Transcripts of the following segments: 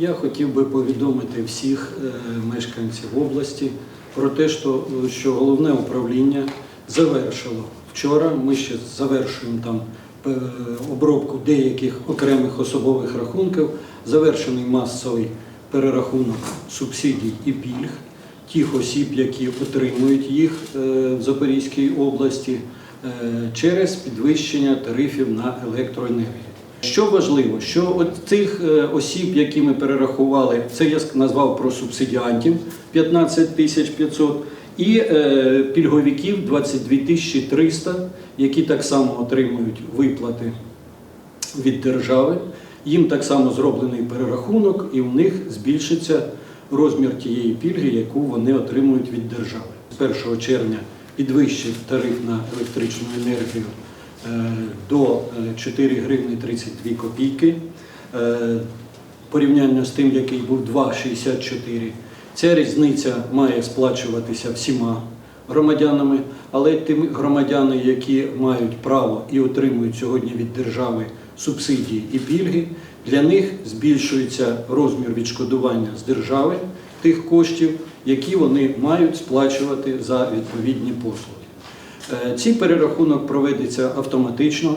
Я хотів би повідомити всіх е, мешканців області про те, що, головне управління завершило. Вчора ми ще завершуємо там е, обробку деяких окремих особових рахунків, завершений масовий перерахунок субсидій і пільг тих осіб, які отримують їх е, в Запорізькій області через підвищення тарифів на електроенергію. Що важливо, що от цих е, осіб, які ми перерахували, це я назвав про субсидіантів 15 тисяч 500 і е, пільговиків 22 тисячі 300, які так само отримують виплати від держави. Їм так само зроблений перерахунок, і у них збільшиться розмір тієї пільги, яку вони отримують від держави. З 1 червня підвищив тариф на електричну енергію до е, 4 гривні 32 копійки. Е, Порівняння з тим, який був 2,64. Ця різниця має сплачуватися всіма громадянами, але тими громадяни, які мають право і отримують сьогодні від держави субсидії і пільги, для них збільшується розмір відшкодування з держави тих коштів, які вони мають сплачувати за відповідні послуги. Е, Цей перерахунок проведеться автоматично.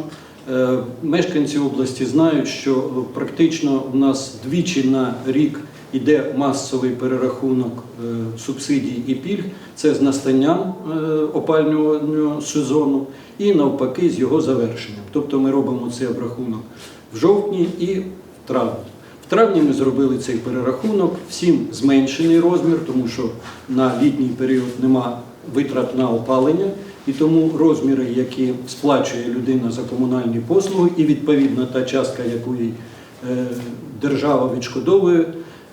Е, Мешканці області знають, що практично у нас двічі на рік йде масовий перерахунок е, субсидій і пільг. Це з настанням опалювального сезону і навпаки з його завершенням. Тобто ми робимо цей обрахунок в жовтні і в травні. В травні ми зробили цей перерахунок, всім зменшений розмір, тому що на літній період нема витрат на опалення, і тому розміри, які сплачує людина за комунальні послуги, і відповідно та частка, яку їй е, держава відшкодовує,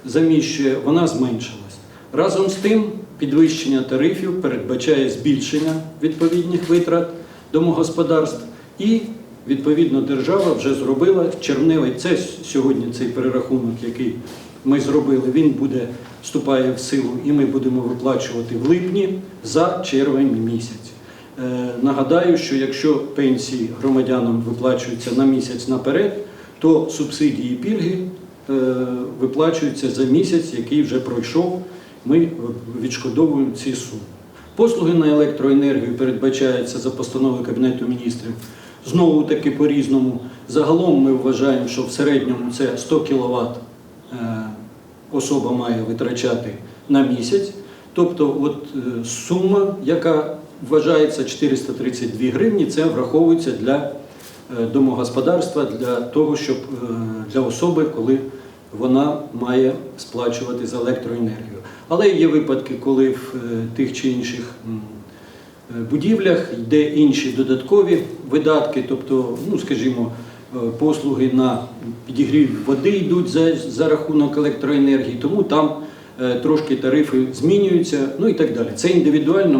заміщує, вона зменшилась. Разом з тим, підвищення тарифів передбачає збільшення відповідних витрат домогосподарств і Відповідно, держава вже зробила червневий. Це сьогодні цей перерахунок, який ми зробили, він буде вступає в силу, і ми будемо виплачувати в липні за червень місяць. Е, нагадаю, що якщо пенсії громадянам виплачуються на місяць наперед, то субсидії і пільги е, виплачуються за місяць, який вже пройшов. Ми відшкодовуємо ці суми. Послуги на електроенергію передбачаються за постановою Кабінету міністрів знову таки по-різному. Загалом ми вважаємо, що в середньому це 100 кВт особа має витрачати на місяць. Тобто от е, сума, яка вважається 432 гривні, це враховується для е, домогосподарства, для того, щоб е, для особи, коли вона має сплачувати за електроенергію. Але є випадки, коли в е, тих чи інших будівлях йде інші додаткові видатки, тобто, ну скажімо, послуги на підігрів води йдуть за, за рахунок електроенергії, тому там трошки тарифи змінюються, ну і так далі. Це індивідуально.